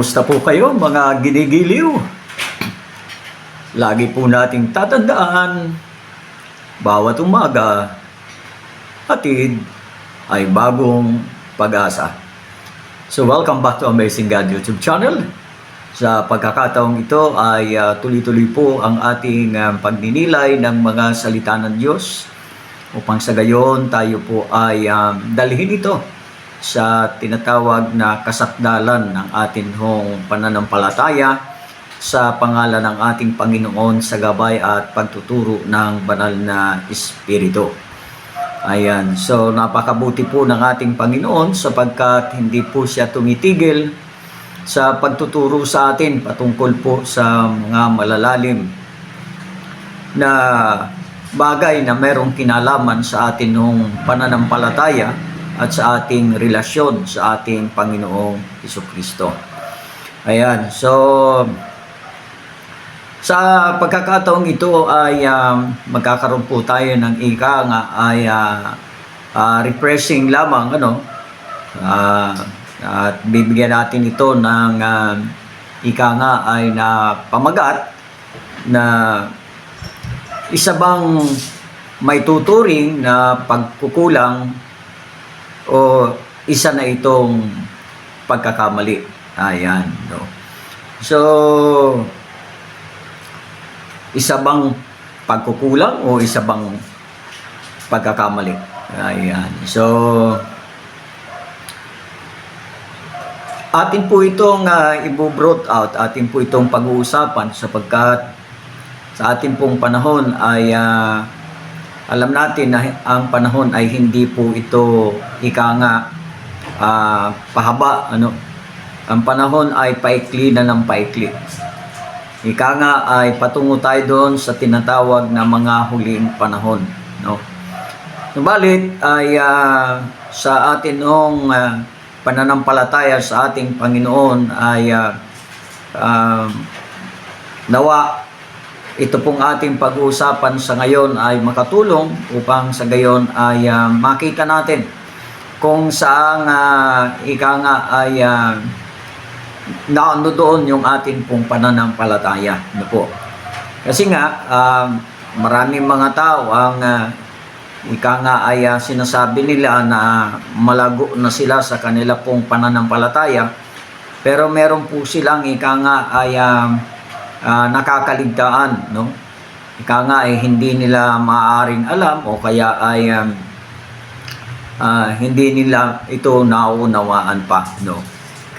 Kumusta po kayo mga ginigiliw? Lagi po nating tatandaan, bawat umaga, hatid ay bagong pag-asa. So welcome back to Amazing God YouTube channel. Sa pagkakataong ito ay ah, tuloy-tuloy po ang ating ah, pagninilay ng mga salita ng Diyos upang sa gayon tayo po ay ah, dalhin ito sa tinatawag na kasakdalan ng ating hong pananampalataya sa pangalan ng ating Panginoon sa gabay at pagtuturo ng banal na Espiritu. Ayan, so napakabuti po ng ating Panginoon sapagkat hindi po siya tumitigil sa pagtuturo sa atin patungkol po sa mga malalalim na bagay na merong kinalaman sa atin nung pananampalataya at sa ating relasyon sa ating Panginoong Hesus Kristo. Ayan, so sa pagkakataong ito ay um, magkakaroon po tayo ng ika nga ay ah, ah, refreshing lamang ano Ah, at bibigyan natin ito ng ah, ika nga ay na pamagat na isa bang may tuturing na pagkukulang o isa na itong pagkakamali. Ayan. No? So, isa bang pagkukulang o isa bang pagkakamali? Ayan. So, atin po itong uh, ibo-brought out, atin po itong pag-uusapan sapagkat sa ating pong panahon ay ah, alam natin na ang panahon ay hindi po ito ika nga ah, pahaba ano? Ang panahon ay paikli na ng paikli. Ika nga ay patungo tayo doon sa tinatawag na mga huling panahon no? Subalit ay ah, sa atin nung ah, pananampalataya sa ating Panginoon ay ah, um, nawa ito pong ating pag-uusapan sa ngayon ay makatulong upang sa gayon ay ah, makita natin kung saan uh, ika nga ay uh, naano doon yung ating pong pananampalataya. Ano po? Kasi nga, ah, maraming mga tao ang ah, ika nga ay ah, sinasabi nila na malago na sila sa kanila pong pananampalataya. Pero meron po silang ika nga ay ah, ah, nakakaligtaan, no? Ika nga ay hindi nila maaaring alam o kaya ay um, ah, hindi nila ito naunawaan pa, no?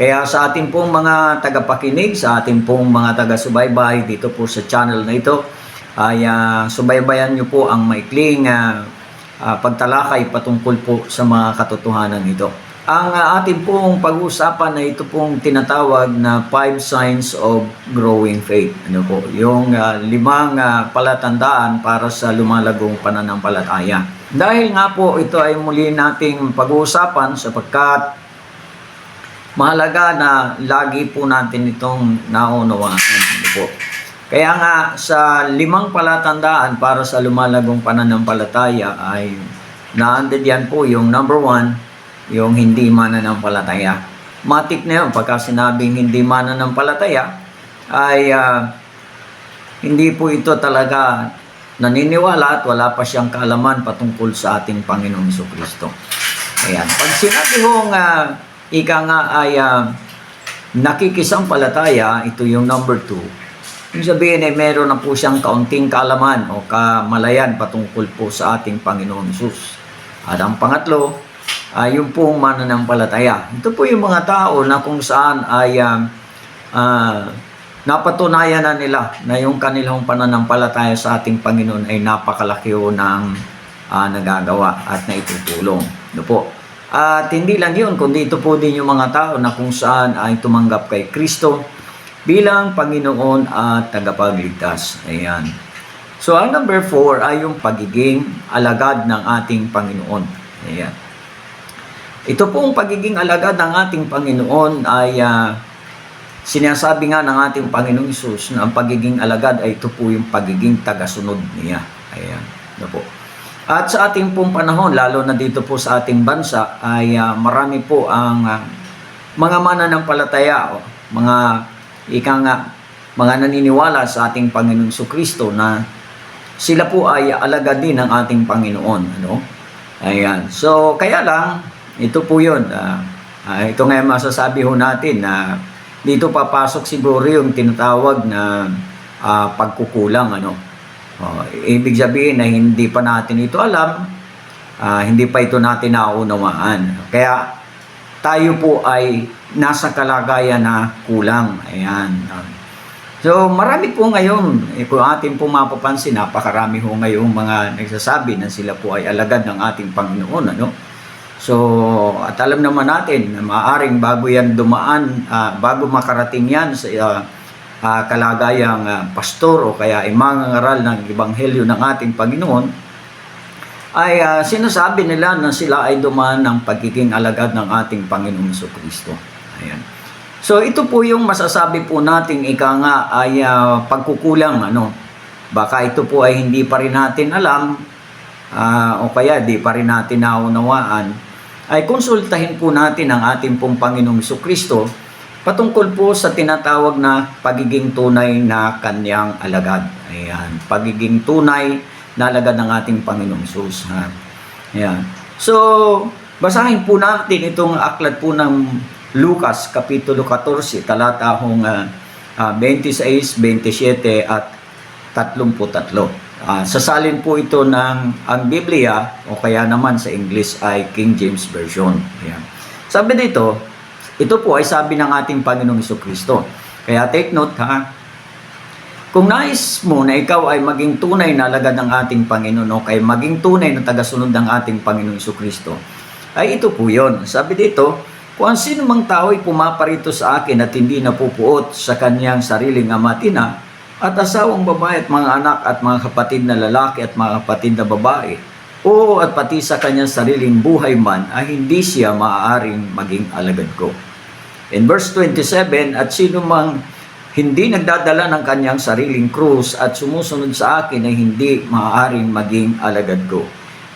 Kaya sa ating pong mga tagapakinig, sa ating pong mga taga-subaybay dito po sa channel na ito, ay ah, subaybayan nyo po ang maikling ah, ah, pagtalakay patungkol po sa mga katotohanan ito. Ang ah, ating pong pag-uusapan na ito pong tinatawag na five signs of growing faith. Ano po? Yung ah, limang ah, palatandaan para sa lumalagong pananampalataya. Dahil nga po ito ay muli nating pag-uusapan sapagkat mahalaga na lagi po natin itong naunawaan. Ano po? Kaya nga sa limang palatandaan para sa lumalagong pananampalataya ay naandad yan po yung number one, yung hindi mananampalataya. Matik na yun, pagka sinabing hindi mananampalataya, ay ah, hindi po ito talaga naniniwala at wala pa siyang kaalaman patungkol sa ating Panginoong Hesus Kristo. Ayan. Pag sinabi hong ah, ika nga ay uh, nakikisampalataya, ito yung number two. Ibig sabihin ay meron na po siyang kaunting kaalaman o kamalayan patungkol po sa ating Panginoon Hesus. At ang pangatlo, ay yung pong mananampalataya. Ito po yung mga tao na kung saan ay ah, ah, napatunayan na nila na yung kanilang pananampalataya sa ating Panginoon ay napakalaki o ng ah, nagagawa at naitutulong. Ano po? At hindi lang yun, kundi ito po din yung mga tao na kung saan ay tumanggap kay Kristo bilang Panginoon at tagapagligtas. Ayan. So, ang number four ay yung pagiging alagad ng ating Panginoon. Ayan. Ito pong pagiging alagad ng ating Panginoon ay ah, sinasabi nga ng ating Panginoong Isus na ang pagiging alagad ay ito po yung pagiging tagasunod niya. Ayan. Ano po. At sa ating pong panahon, lalo na dito po sa ating bansa, ay ah, marami po ang ah, mga mananampalataya o, mga ika nga, mga naniniwala sa ating Panginoon Kristo na sila po ay alagad din ng ating Panginoon. Ano? Ayan. So, kaya lang, ito po yun. ah, ah, ito nga yung masasabi ho natin na dito papasok siguro yung tinatawag na ah, pagkukulang. Ano? Oh, ibig sabihin na hindi pa natin ito alam, ah, hindi pa ito natin naunawaan. Kaya tayo po ay nasa kalagayan na kulang. Ayan. So, marami po ngayon, eh, kung ating po mapapansin, napakarami ho ngayong mga nagsasabi na sila po ay alagad ng ating Panginoon. Ano? So, at alam naman natin na maaaring bago yan dumaan, ah, bago makarating yan sa ah, ah, kalagayang ah, pastor o kaya ay mangangaral ng Ebanghelyo ng ating Panginoon, ay ah, sinasabi nila na sila ay dumaan ng pagiging alagad ng ating Panginoong Kristo. Ayan. So ito po yung masasabi po nating ika nga ay ah, pagkukulang ano. Baka ito po ay hindi pa rin natin alam ah, o kaya di pa rin natin naunawaan ay konsultahin po natin ang ating pong Panginoong Kristo patungkol po sa tinatawag na pagiging tunay na kanyang alagad. Ayan, pagiging tunay na alagad ng ating Panginoong Jesus. Ha? Ayan. So, basahin po natin itong aklat po ng Lucas, Kapitulo 14, talata hong ah, ah, 26, 27 at 33. Ah, sasalin po ito ng ang Biblia o kaya naman sa English ay King James Version. Ayan. Sabi dito, ito po ay sabi ng ating Panginoong Kristo. Kaya take note ha, kung nais mo na ikaw ay maging tunay na alagad ng ating Panginoon o kay maging tunay na tagasunod ng ating Panginoong Kristo, ay ito po yon. Sabi dito, kung ang sino mang tao ay pumaparito sa akin at hindi napupuot sa kanyang sariling ama at asawang babae at mga anak at mga kapatid na lalaki at mga kapatid na babae, o at pati sa kanyang sariling buhay man ay hindi siya maaaring maging alagad ko. In verse 27, at sino mang hindi nagdadala ng kanyang sariling krus at sumusunod sa akin ay hindi maaaring maging alagad ko.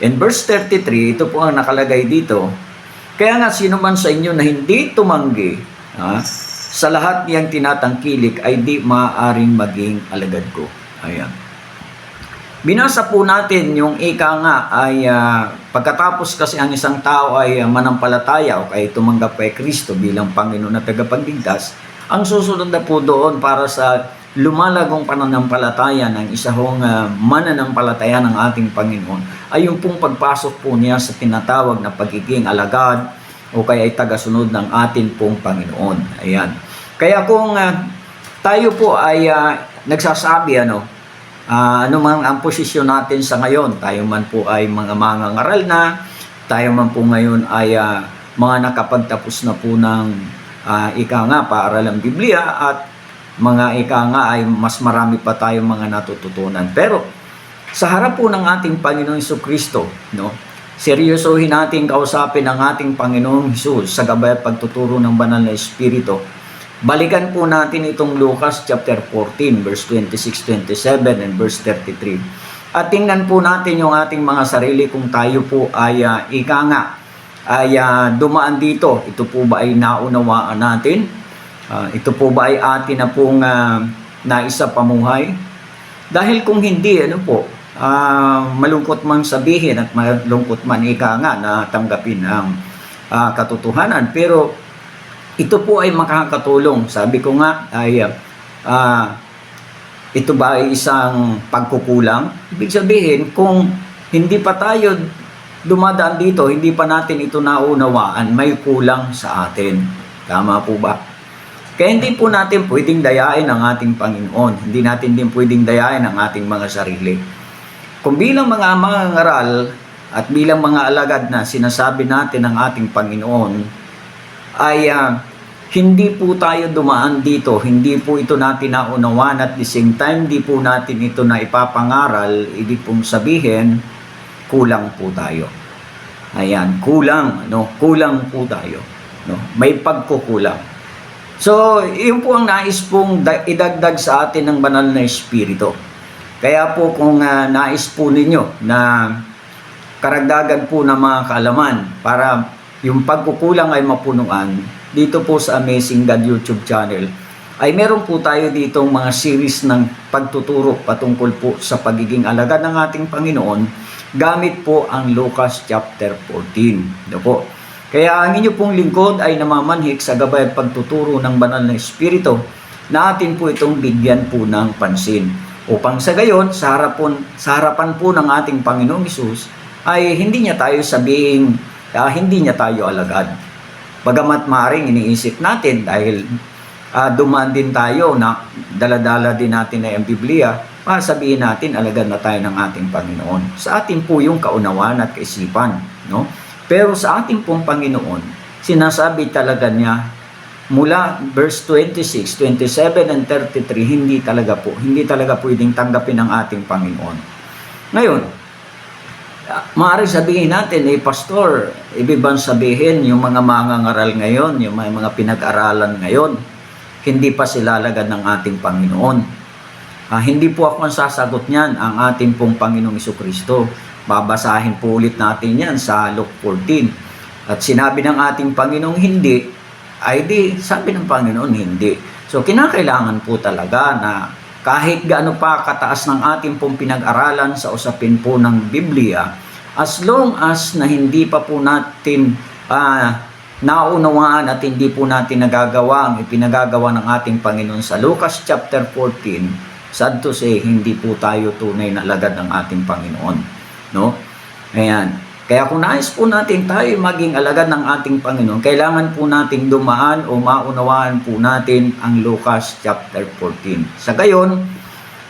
In verse 33, ito po ang nakalagay dito. Kaya nga sino man sa inyo na hindi tumanggi ha, sa lahat niyang tinatangkilik ay di maaaring maging alagad ko. Ayan. Binasa po natin yung ika nga ay ah, pagkatapos kasi ang isang tao ay ah, manampalataya o kay tumanggap kay Kristo bilang Panginoon at tagapagligtas, ang susunod na po doon para sa lumalagong pananampalataya ng isa hong uh, mananampalataya ng ating Panginoon ay yung pong pagpasok po niya sa tinatawag na pagiging alagad o kaya ay tagasunod ng ating pong Panginoon. Ayan. Kaya kung ah, tayo po ay ah, nagsasabi ano, Ah, ano man ang posisyon natin sa ngayon, tayo man po ay mga mangangaral na, tayo man po ngayon ay ah, mga nakapagtapos na po ng ah, ika nga paaralang Biblia at mga ika nga ay mas marami pa tayong mga natututunan. Pero sa harap po ng ating Panginoong Hesus Kristo, no? Seryosohin natin kausapin ang ating Panginoong Hesus sa gabay at pagtuturo ng banal na Espiritu Balikan po natin itong Lucas chapter 14 verse 26, 27 and verse 33. At tingnan po natin yung ating mga sarili kung tayo po ay uh, ika nga ay uh, dumaan dito. Ito po ba ay naunawaan natin? Uh, ito po ba ay atin na pong uh, naisa pamuhay? Dahil kung hindi, ano po, uh, malungkot man sabihin at malungkot man ika nga na tanggapin ang uh, katotohanan. Pero ito po ay makakatulong. Sabi ko nga ay uh, ito ba ay isang pagkukulang? Ibig sabihin, kung hindi pa tayo dumadaan dito, hindi pa natin ito naunawaan, may kulang sa atin. Tama po ba? Kaya hindi po natin pwedeng dayain ang ating Panginoon. Hindi natin din pwedeng dayain ang ating mga sarili. Kung bilang mga mga ngaral at bilang mga alagad na sinasabi natin ng ating Panginoon, ay uh, hindi po tayo dumaan dito, hindi po ito natin naunawan at the same time, hindi po natin ito na ipapangaral, ibig pong sabihin, kulang po tayo. Ayan, kulang, no? Kulang po tayo, no? May pagkukulang. So, yun po ang nais pong idagdag sa atin ng banal na espiritu. Kaya po kung uh, nais po ninyo na karagdagan po ng mga kaalaman para yung pagkukulang ay mapunuan, dito po sa Amazing God YouTube channel, ay meron po tayo ditong mga series ng pagtuturo patungkol po sa pagiging alagad ng ating Panginoon gamit po ang Lucas chapter 14. Ito po. Kaya ang inyo pong lingkod ay namamanhik sa gabay at pagtuturo ng banal na Espiritu na atin po itong bigyan po ng pansin. Upang sa gayon, sa harapan, sa harapan po ng ating Panginoong Isus, ay hindi niya tayo sabihin, ah, hindi niya tayo alagad. Bagamat maring iniisip natin dahil ah, dumaan din tayo na daladala din natin na yung Biblia, para sabihin natin alagad na tayo ng ating Panginoon. Sa atin po yung kaunawaan at kaisipan. No? Pero sa ating pong Panginoon, sinasabi talaga niya mula verse 26, 27, and 33, hindi talaga po, hindi talaga pwedeng tanggapin ng ating Panginoon. Ngayon, Maaari sabihin natin, eh pastor, ibig bang sabihin yung mga mangangaral ngayon, yung mga, mga pinag-aralan ngayon, hindi pa sila lagad ng ating Panginoon. Ah, hindi po ako ang sasagot niyan, ang ating pong Panginoong Iso Kristo. Babasahin po ulit natin yan sa Luke 14. At sinabi ng ating Panginoong hindi, ay di, sabi ng Panginoon hindi. So kinakailangan po talaga na kahit gaano pa kataas ng ating pong pinag-aralan sa usapin po ng Biblia, as long as na hindi pa po natin ah, naunawaan at hindi po natin nagagawa ang ipinagagawa ng ating Panginoon sa Lucas chapter 14, sad to say, hindi po tayo tunay na lagad ng ating Panginoon. No? Ayan. Kaya kung nais po natin tayo maging alagad ng ating Panginoon, kailangan po nating dumaan o maunawaan po natin ang Lucas chapter 14. Sa gayon,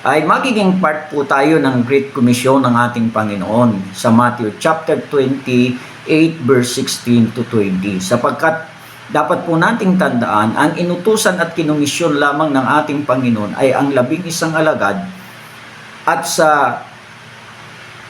ay magiging part po tayo ng Great Commission ng ating Panginoon sa Matthew chapter 28 verse 16 to 20. Sapagkat dapat po nating tandaan, ang inutusan at kinomisyon lamang ng ating Panginoon ay ang labing isang alagad at sa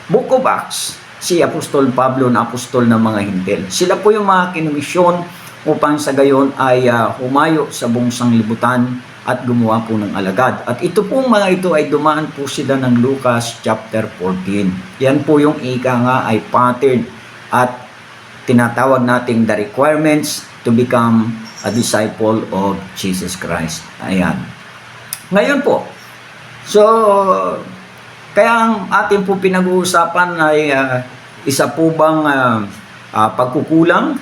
Book of Acts, si Apostol Pablo na apostol ng mga hintil. Sila po yung mga kinomisyon upang sa gayon ay ah, humayo sa buong sanglibutan at gumawa po ng alagad. At ito pong mga ito ay dumaan po sila ng Lucas chapter 14. Yan po yung ika nga ay pattern at tinatawag nating the requirements to become a disciple of Jesus Christ. Ayan. Ngayon po, so kaya ang ating po pinag-uusapan ay ah, isa po bang ah, ah, pagkukulang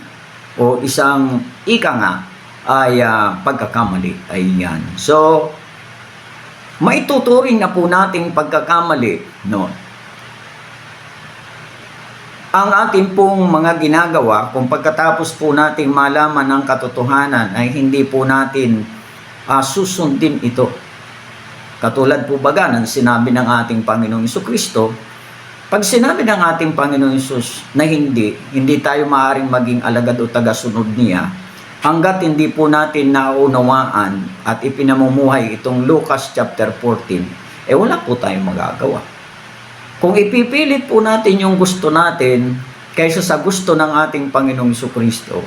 o isang ika nga ay ah, pagkakamali. Ayan. So, maituturing na po nating pagkakamali, no? Ang ating pong mga ginagawa, kung pagkatapos po nating malaman ang katotohanan, ay hindi po natin ah, susundin ito. Katulad po baga ng sinabi ng ating Panginoong Iso Kristo, pag sinabi ng ating Panginoong Isus na hindi, hindi tayo maaaring maging alagad o tagasunod niya, hanggat hindi po natin naunawaan at ipinamumuhay itong Lucas chapter 14, eh wala po tayong magagawa. Kung ipipilit po natin yung gusto natin kaysa sa gusto ng ating Panginoong Kristo,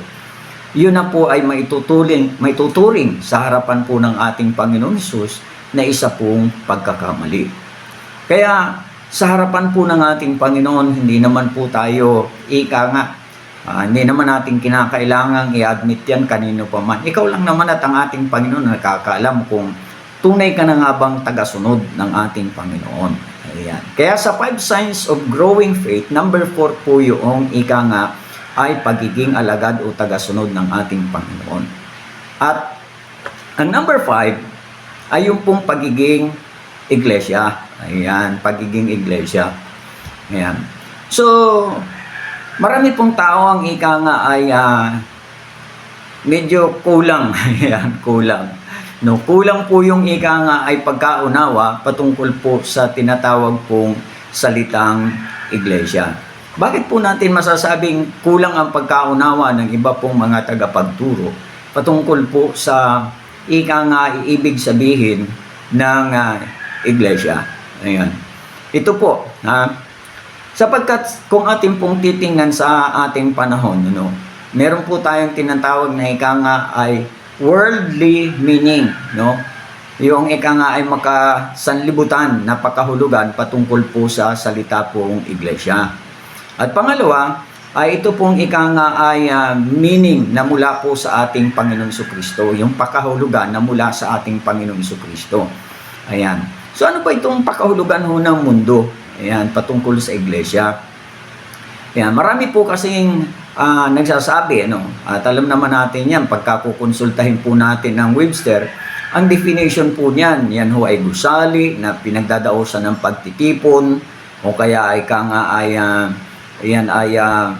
yun na po ay maituturing, maituturing sa harapan po ng ating Panginoong Isus na isa pong pagkakamali. Kaya sa harapan po ng ating Panginoon, hindi naman po tayo ika nga, ah, hindi naman natin kinakailangang i-admit yan kanino pa man. Ikaw lang naman at ang ating Panginoon nakakaalam kung tunay ka na nga bang tagasunod ng ating Panginoon. Ayan. Kaya sa five signs of growing faith, number four po yung ika nga ay pagiging alagad o tagasunod ng ating Panginoon. At ang number five ay yung pong pagiging iglesia. Ayan, pagiging iglesia. Ayan. So, marami pong tao ang ika nga ay ah, medyo kulang. Ayan, kulang. No, kulang po yung ika nga ay pagkaunawa patungkol po sa tinatawag pong salitang iglesia. Bakit po natin masasabing kulang ang pagkaunawa ng iba pong mga tagapagturo patungkol po sa ika nga ibig sabihin ng ah, iglesia? Ayan. Ito po, ha? Sapagkat kung ating pong titingnan sa ating panahon, ano, meron po tayong tinatawag na ika nga ay worldly meaning, no? Yung ika nga ay makasanlibutan na pakahulugan patungkol po sa salita pong iglesia. At pangalawa, ay ito pong ika nga ay ah, meaning na mula po sa ating Panginoong Kristo, yung pakahulugan na mula sa ating Panginoong Kristo. Ayan. So ano ba itong pakahulugan ho ng mundo? Ayan, patungkol sa iglesia. Ayan, marami po kasing ah, nagsasabi, ano, at alam naman natin yan, pagkakukonsultahin po natin ng Webster, ang definition po niyan, yan ho ay gusali na pinagdadaosan ng pagtitipon o kaya ay ka nga ay ah, yan ay ah,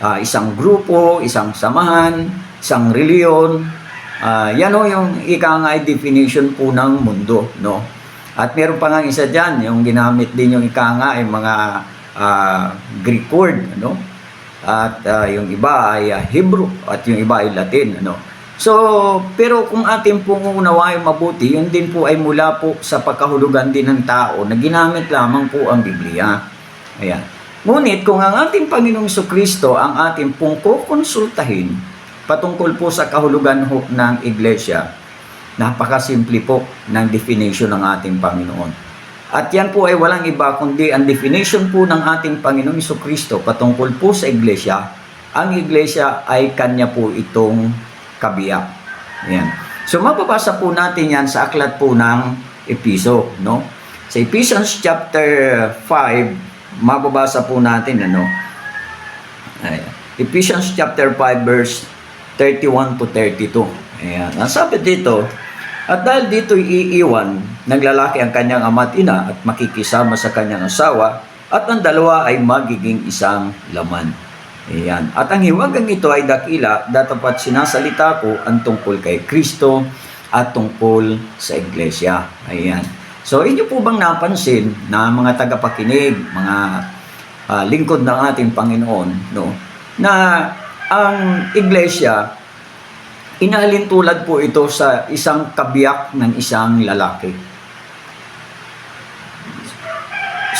ah, isang grupo, isang samahan, isang reliyon. Ah, yan ho yung ika nga definition po ng mundo, no? At meron pa nga isa diyan, yung ginamit din yung ika nga ay mga ah, Greek word, ano? At ah, yung iba ay ah, Hebrew at yung iba ay Latin, ano? So, pero kung atin pong uunawain mabuti, yun din po ay mula po sa pagkahulugan din ng tao na ginamit lamang po ang Biblia. Ayan. Ngunit kung ang ating Panginoong Kristo ang ating pong kukonsultahin patungkol po sa kahulugan ho ng iglesia, napakasimple po ng definition ng ating Panginoon. At yan po ay walang iba kundi ang definition po ng ating Panginoong Kristo patungkol po sa iglesia. Ang iglesia ay kanya po itong kabiyak. Ayan. So mababasa po natin yan sa aklat po ng Episo, no? Sa Ephesians chapter 5, mababasa po natin ano. Ayan. Ephesians chapter 5 verse 31 to 32. Ayan. Ang sabi dito, at dahil dito iiwan, naglalaki ang kanyang ama at ina at makikisama sa kanyang asawa at ang dalawa ay magiging isang laman. Ayan. At ang hiwagang ito ay dakila datapat sinasalita ko ang tungkol kay Kristo at tungkol sa iglesia. Ayan. So, inyo po bang napansin na mga tagapakinig, mga ah, lingkod ng ating Panginoon, no, na ang iglesia inalin tulad po ito sa isang kabiyak ng isang lalaki.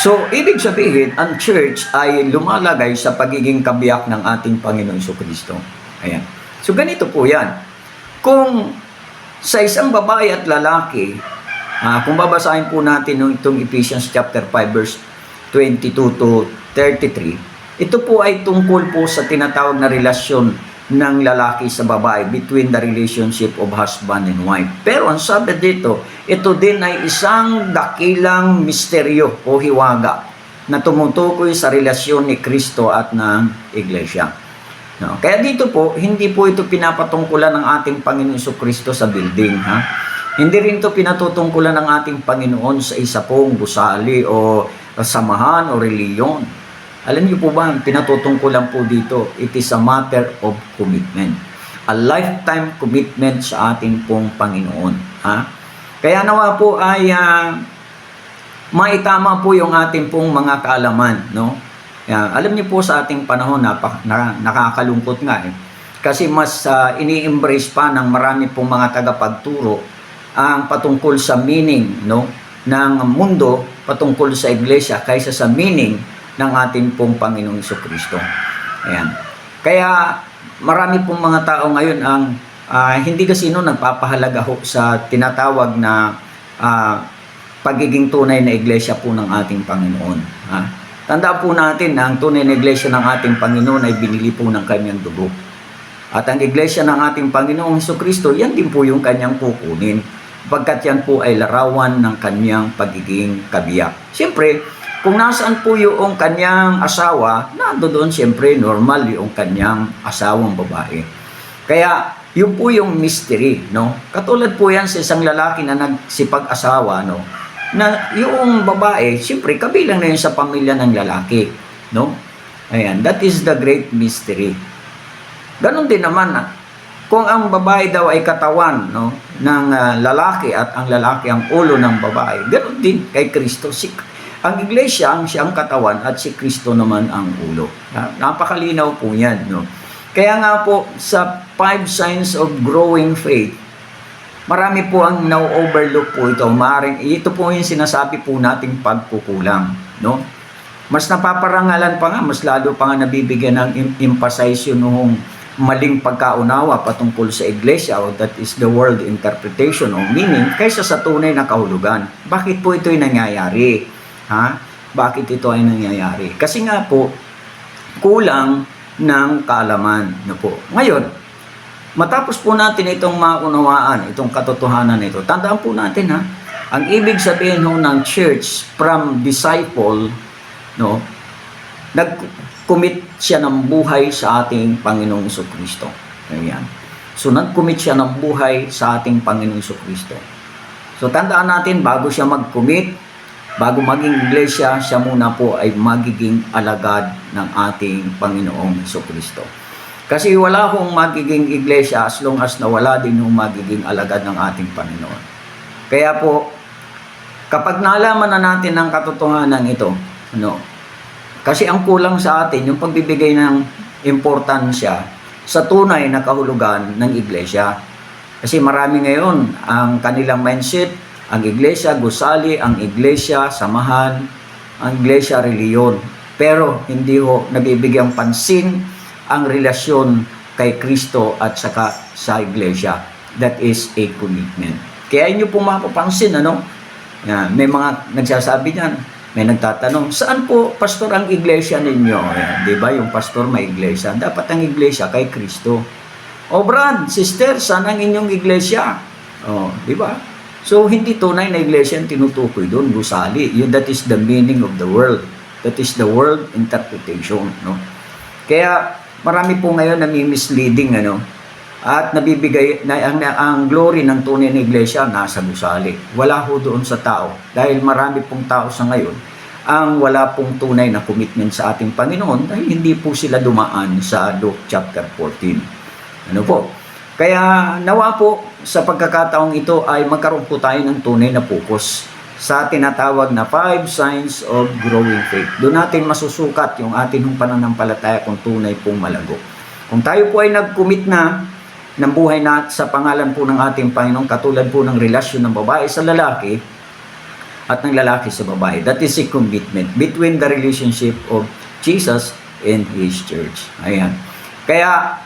So, ibig sabihin, ang church ay lumalagay sa pagiging kabiyak ng ating Panginoon Kristo. Ayan. So, ganito po yan. Kung sa isang babae at lalaki, ah, kung babasahin po natin nung itong Ephesians chapter 5 verse 22 to 33, ito po ay tungkol po sa tinatawag na relasyon ng lalaki sa babae between the relationship of husband and wife. Pero ang sabi dito, ito din ay isang dakilang misteryo o hiwaga na tumutukoy sa relasyon ni Kristo at ng Iglesia. No? Kaya dito po, hindi po ito pinapatungkulan ng ating Panginoon Kristo sa building. Ha? Hindi rin ito pinatutungkulan ng ating Panginoon sa isa pong gusali o samahan o reliyon. Alam niyo po ba, pinatutungkulan po dito, it is a matter of commitment. A lifetime commitment sa ating pong Panginoon. Ha? Kaya nawa po ay ah, maitama po yung ating pong mga kaalaman. No? Yan. Alam niyo po sa ating panahon, napak, na, nakakalungkot nga eh. Kasi mas ah, ini-embrace pa ng marami pong mga tagapagturo ang patungkol sa meaning no, ng mundo patungkol sa iglesia kaysa sa meaning ng ating pong Panginoong Kristo. Ayan. Kaya marami pong mga tao ngayon ang ah, hindi kasi no nagpapahalaga ho sa tinatawag na ah, pagiging tunay na iglesia po ng ating Panginoon. Ha? Tandaan po natin na ang tunay na iglesia ng ating Panginoon ay binili po ng kanyang dugo. At ang iglesia ng ating Panginoong Heso Kristo, yan din po yung kanyang kukunin. Pagkat yan po ay larawan ng kanyang pagiging kabiyak. Siyempre, kung nasaan po yung kanyang asawa, nando doon siyempre normal yung kanyang asawang babae. Kaya, yun po yung mystery, no? Katulad po yan sa isang lalaki na nagsipag-asawa, no? Na yung babae, siyempre, kabilang na yun sa pamilya ng lalaki, no? Ayan, that is the great mystery. Ganon din naman, ah, kung ang babae daw ay katawan no, ng ah, lalaki at ang lalaki ang ulo ng babae, ganon din kay Kristo. Si, ang iglesia ang siyang katawan at si Kristo naman ang ulo. Napakalinaw po yan. No? Kaya nga po sa five signs of growing faith, marami po ang na-overlook po ito. Maring, ito po yung sinasabi po nating pagkukulang. No? Mas napaparangalan pa nga, mas lalo pa nga nabibigyan ng em- emphasize yun nung maling pagkaunawa patungkol sa iglesia o that is the world interpretation o meaning kaysa sa tunay na kahulugan. Bakit po ito'y nangyayari? Ha? Bakit ito ay nangyayari? Kasi nga po, kulang ng kaalaman. No po. Ngayon, matapos po natin itong maunawaan, itong katotohanan nito, tandaan po natin ha, ang ibig sabihin ho ng church from disciple, no, nag-commit siya ng buhay sa ating Panginoong Kristo. Ayan. So, nag-commit siya ng buhay sa ating Panginoong Kristo. So, tandaan natin, bago siya mag-commit, bago maging iglesia, siya muna po ay magiging alagad ng ating Panginoong Kristo. Kasi wala hong magiging iglesia as long as na wala din hong magiging alagad ng ating Panginoon. Kaya po, kapag nalaman na natin ang katotohanan ito, ano, kasi ang kulang sa atin, yung pagbibigay ng importansya sa tunay na kahulugan ng iglesia. Kasi marami ngayon ang kanilang mindset, ang iglesia gusali, ang iglesia samahan, ang iglesia reliyon. Pero hindi ho nabibigyang pansin ang relasyon kay Kristo at saka sa iglesia. That is a commitment. Kaya inyo po mapapansin, ano? Yan, may mga nagsasabi niyan, may nagtatanong, saan po pastor ang iglesia ninyo? Yan, di ba yung pastor may iglesia? Dapat ang iglesia kay Kristo. O Brad, sister, saan ang inyong iglesia? O, di ba? So, hindi tunay na iglesia ang tinutukoy doon, gusali. Yun, that is the meaning of the world. That is the world interpretation, no? Kaya, marami po ngayon na misleading, ano? At nabibigay, na, ang, ang glory ng tunay na iglesia nasa gusali. Wala ho doon sa tao. Dahil marami pong tao sa ngayon ang wala pong tunay na commitment sa ating Panginoon dahil hindi po sila dumaan sa Luke chapter 14. Ano po? Kaya nawa po sa pagkakataong ito ay magkaroon po tayo ng tunay na focus sa tinatawag na five signs of growing faith. Doon natin masusukat yung ating pananampalataya kung tunay pong malago. Kung tayo po ay nag-commit na ng buhay na sa pangalan po ng ating Panginoon, katulad po ng relasyon ng babae sa lalaki at ng lalaki sa babae. That is a commitment between the relationship of Jesus and His church. Ayan. Kaya,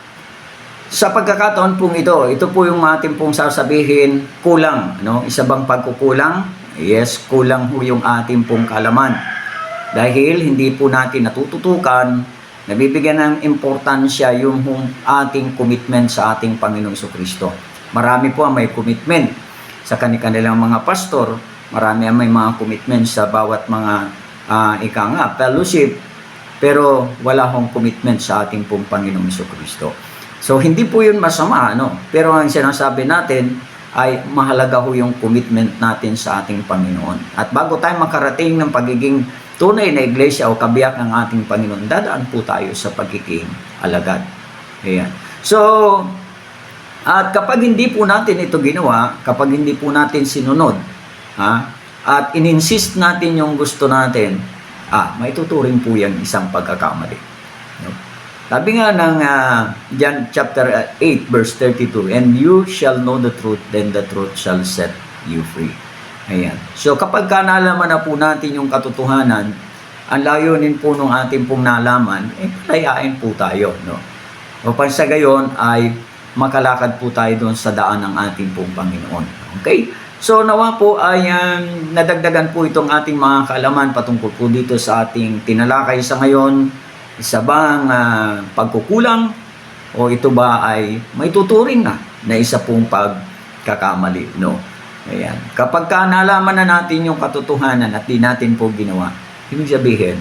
sa pagkakataon pong ito, ito po yung ating pong sasabihin, kulang. No? Isa bang pagkukulang? Yes, kulang po yung ating pong kalaman. Dahil hindi po natin natututukan, nabibigyan ng importansya yung ating commitment sa ating Panginoong Kristo. Marami po ang may commitment sa kanilang mga pastor, marami ang may mga commitment sa bawat mga uh, ika nga, fellowship, pero wala hong commitment sa ating pong Panginoong Kristo. So, hindi po yun masama, ano? Pero ang sinasabi natin ay mahalaga ho yung commitment natin sa ating Panginoon. At bago tayo makarating ng pagiging tunay na iglesia o kabiyak ng ating Panginoon, dadaan po tayo sa pagiging alagad. Ayan. So, at kapag hindi po natin ito ginawa, kapag hindi po natin sinunod, ha, at ininsist natin yung gusto natin, ah, may tuturing po yan isang pagkakamali. No? Sabi nga ng uh, John chapter 8 verse 32, And you shall know the truth, then the truth shall set you free. Ayan. So kapag ka nalaman na po natin yung katotohanan, ang layunin po nung ating pong nalaman, eh palayain po tayo. No? Upang sa gayon ay makalakad po tayo doon sa daan ng ating pong Panginoon. Okay? So nawa po ay um, nadagdagan po itong ating mga kaalaman patungkol po dito sa ating tinalakay sa ngayon. Isa bang uh, pagkukulang o ito ba ay may tuturing na na isa pong pagkakamali. No? Ayan. Kapag ka nalaman na natin yung katotohanan at di natin po ginawa, ibig sabihin,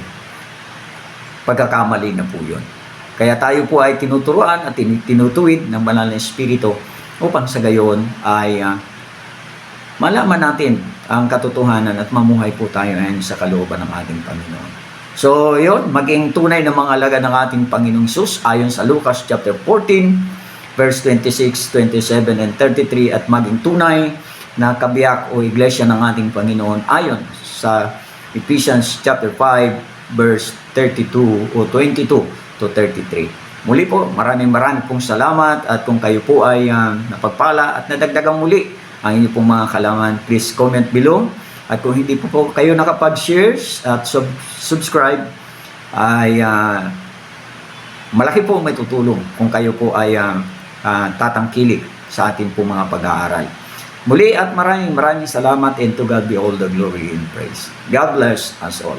pagkakamali na po yun. Kaya tayo po ay tinuturuan at tinutuwid ng banal na Espiritu upang sa gayon ay uh, malaman natin ang katotohanan at mamuhay po tayo ayon sa kalooban ng ating Panginoon. So, yun, maging tunay na mga alaga ng ating Panginoong Sus ayon sa Lucas chapter 14, verse 26, 27, and 33 at maging tunay na kabiyak o iglesia ng ating Panginoon ayon sa Ephesians chapter 5 verse 32 o 22 to 33. Muli po, maraming maraming pong salamat at kung kayo po ay uh, napagpala at nadagdagang muli ang inyo pong mga kalaman, please comment below. At kung hindi po, po kayo nakapag-share at sub- subscribe, ay uh, malaki po may tutulong kung kayo po ay uh, uh, tatangkilik sa ating po mga pag-aaral. Muli at maraming maraming salamat and to God be all the glory and praise. God bless us all.